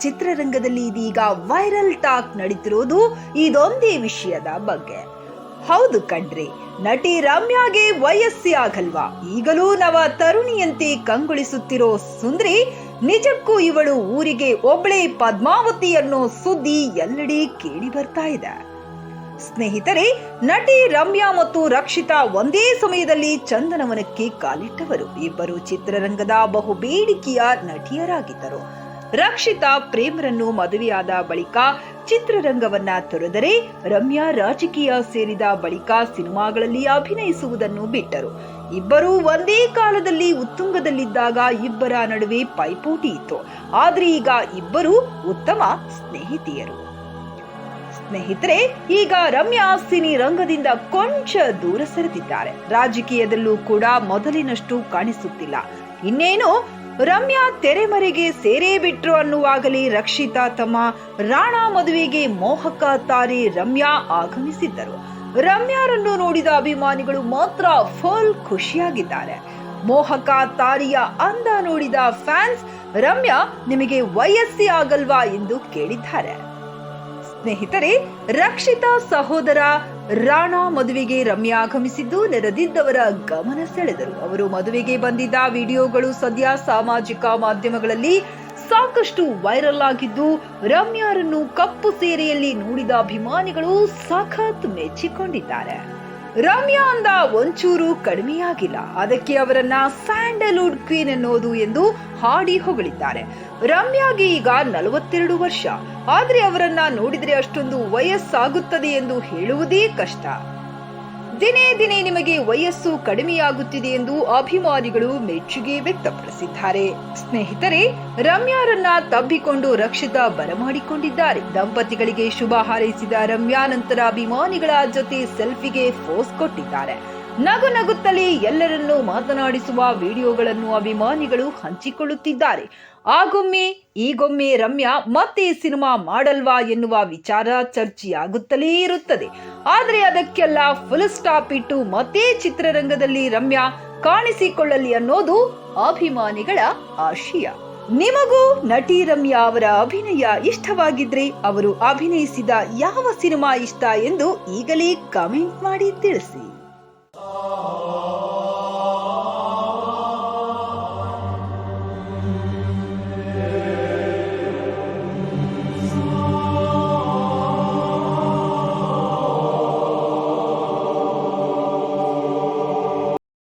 ಚಿತ್ರರಂಗದಲ್ಲಿ ಇದೀಗ viral talk ನಡೀತಿರೋದು ಇದೊಂದೇ ವಿಷಯದ ಬಗ್ಗೆ. ಹೌದು ಕಣ್ರಿ, ನಟಿ ರಮ್ಯಾಗೆ ವಯಸ್ಸೇ ಆಗಲ್ವಾ? ಈಗಲೂ ನವ ತರುಣಿಯಂತೆ ಕಂಗೊಳಿಸುತ್ತಿರೋ ಸುಂದ್ರಿ, ನಿಜಕ್ಕೂ ಇವಳು ಊರಿಗೆ ಒಬ್ಳೆ ಪದ್ಮಾವತಿ ಅನ್ನೋ ಸುದ್ದಿ ಎಲ್ಲೆಡೆ ಕೇಳಿ ಬರ್ತಾ ಇದೆ. ಸ್ನೇಹಿತರೆ, ನಟಿ ರಮ್ಯಾ ಮತ್ತು ರಕ್ಷಿತಾ ಒಂದೇ ಸಮಯದಲ್ಲಿ ಚಂದನವನಕ್ಕೆ ಕಾಲಿಟ್ಟವರು. ಇಬ್ಬರು ಚಿತ್ರರಂಗದ ಬಹು ಬೇಡಿಕೆಯ ನಟಿಯರಾಗಿದ್ದರು. ರಕ್ಷಿತಾ ಪ್ರೇಮರನ್ನು ಮದುವೆಯಾದ ಬಳಿಕ ಚಿತ್ರರಂಗವನ್ನ ತೊರೆದರೆ ರಮ್ಯಾ ರಾಜಕೀಯ ಸೇರಿದ ಬಳಿಕ ಸಿನಿಮಾಗಳಲ್ಲಿ ಅಭಿನಯಿಸುವುದನ್ನು ಬಿಟ್ಟರು. ಇಬ್ಬರೂ ಒಂದೇ ಕಾಲದಲ್ಲಿ ಉತ್ತುಂಗದಲ್ಲಿದ್ದಾಗ ಇಬ್ಬರ ನಡುವೆ ಪೈಪೋಟಿ ಇತ್ತು. ಆದರೆ ಈಗ ಇಬ್ಬರು ಉತ್ತಮ ಸ್ನೇಹಿತೆಯರು. ಸ್ನೇಹಿತರೆ, ಈಗ ರಮ್ಯಾ ಸಿನಿ ರಂಗದಿಂದ ಕೊಂಚ ದೂರ ಸರಿದಿದ್ದಾರೆ. ರಾಜಕೀಯದಲ್ಲೂ ಕೂಡ ಮೊದಲಿನಷ್ಟು ಕಾಣಿಸುತ್ತಿಲ್ಲ. ಇನ್ನೇನು ರಮ್ಯಾ ತೆರೆಮರೆಗೆ ಸೇರೇ ಬಿಟ್ರು ಅನ್ನುವಾಗಲಿ ರಕ್ಷಿತಾ ತಮ್ಮ ರಾಣಾ ಮದುವೆಗೆ ಮೋಹಕ ತಾರಿ ರಮ್ಯಾ ಆಗಮಿಸಿದ್ದರು. ರಮ್ಯಾರನ್ನು ನೋಡಿದ ಅಭಿಮಾನಿಗಳು ಮಾತ್ರ ಫುಲ್ ಖುಷಿಯಾಗಿದ್ದಾರೆ. ಮೋಹಕ ತಾರಿಯ ಅಂದ ನೋಡಿದ ಫ್ಯಾನ್ಸ್, ರಮ್ಯಾ ನಿಮಗೆ ವಯಸ್ಸಿ ಆಗಲ್ವಾ ಎಂದು ಕೇಳಿದ್ದಾರೆ. ಸ್ನೇಹಿತರೆ, ರಕ್ಷಿತಾ ಸಹೋದರ ರಾಣಾ ಮದುವೆಗೆ ರಮ್ಯಾ ಆಗಮಿಸಿದ್ದು ನೆರೆದಿದ್ದವರ ಗಮನ ಸೆಳೆದರು. ಅವರು ಮದುವೆಗೆ ಬಂದಿದ್ದ ವಿಡಿಯೋಗಳು ಸದ್ಯ ಸಾಮಾಜಿಕ ಮಾಧ್ಯಮಗಳಲ್ಲಿ ಸಾಕಷ್ಟು ವೈರಲ್ ಆಗಿದ್ದು, ರಮ್ಯಾರನ್ನು ಕಪ್ಪು ಸೇರೆಯಲ್ಲಿ ನೋಡಿದ ಅಭಿಮಾನಿಗಳು ಸಖತ್ ಮೆಚ್ಚಿಕೊಂಡಿದ್ದಾರೆ. ರಮ್ಯಾ ಅಂದ ಒಂಚೂರು ಕಡಿಮೆಯಾಗಿಲ್ಲ. ಅದಕ್ಕೆ ಅವರನ್ನ ಸ್ಯಾಂಡಲ್ವುಡ್ ಕ್ವೀನ್ ಎನ್ನುವುದು ಎಂದು ಹಾಡಿ ಹೊಗಳಿದ್ದಾರೆ. ರಮ್ಯಾಗೆ ಈಗ ನಲವತ್ತೆರಡು ವರ್ಷ. ಆದ್ರೆ ಅವರನ್ನ ನೋಡಿದ್ರೆ ಅಷ್ಟೊಂದು ವಯಸ್ಸಾಗುತ್ತದೆ ಎಂದು ಹೇಳುವುದೇ ಕಷ್ಟ. ದಿನೇ ದಿನೇ ನಿಮಗೆ ವಯಸ್ಸು ಕಡಿಮೆಯಾಗುತ್ತಿದೆ ಎಂದು ಅಭಿಮಾನಿಗಳು ಮೆಚ್ಚುಗೆ ವ್ಯಕ್ತಪಡಿಸಿದ್ದಾರೆ. ಸ್ನೇಹಿತರೆ, ರಮ್ಯಾರನ್ನ ತಬ್ಬಿಕೊಂಡು ರಕ್ಷಿತಾ ಬರಮಾಡಿಕೊಂಡಿದ್ದಾರೆ. ದಂಪತಿಗಳಿಗೆ ಶುಭ ಹಾರೈಸಿದ ರಮ್ಯಾ ನಂತರ ಅಭಿಮಾನಿಗಳ ಜೊತೆ ಸೆಲ್ಫಿಗೆ ಫೋಸ್ ಕೊಟ್ಟಿದ್ದಾರೆ. ನಗು ನಗುತ್ತಲೇ ಎಲ್ಲರನ್ನೂ ಮಾತನಾಡಿಸುವ ವಿಡಿಯೋಗಳನ್ನು ಅಭಿಮಾನಿಗಳು ಹಂಚಿಕೊಳ್ಳುತ್ತಿದ್ದಾರೆ. ಆಗೊಮ್ಮೆ, ಈಗೊಮ್ಮೆ ರಮ್ಯಾ ಮತ್ತೆ ಸಿನಿಮಾ ಮಾಡಲ್ವಾ ಎನ್ನುವ ವಿಚಾರ ಚರ್ಚೆಯಾಗುತ್ತಲೇ ಇರುತ್ತದೆ. ಆದರೆ ಅದಕ್ಕೆಲ್ಲ ಫುಲ್ ಸ್ಟಾಪ್ ಇಟ್ಟು ಮತ್ತೆ ಚಿತ್ರರಂಗದಲ್ಲಿ ರಮ್ಯಾ ಕಾಣಿಸಿಕೊಳ್ಳಲಿ ಅನ್ನೋದು ಅಭಿಮಾನಿಗಳ ಆಶಯ. ನಿಮಗೂ ನಟಿ ರಮ್ಯಾ ಅವರ ಅಭಿನಯ ಇಷ್ಟವಾಗಿದ್ರೆ ಅವರು ಅಭಿನಯಿಸಿದ ಯಾವ ಸಿನಿಮಾ ಇಷ್ಟ ಎಂದು ಈಗಲೇ ಕಮೆಂಟ್ ಮಾಡಿ ತಿಳಿಸಿ.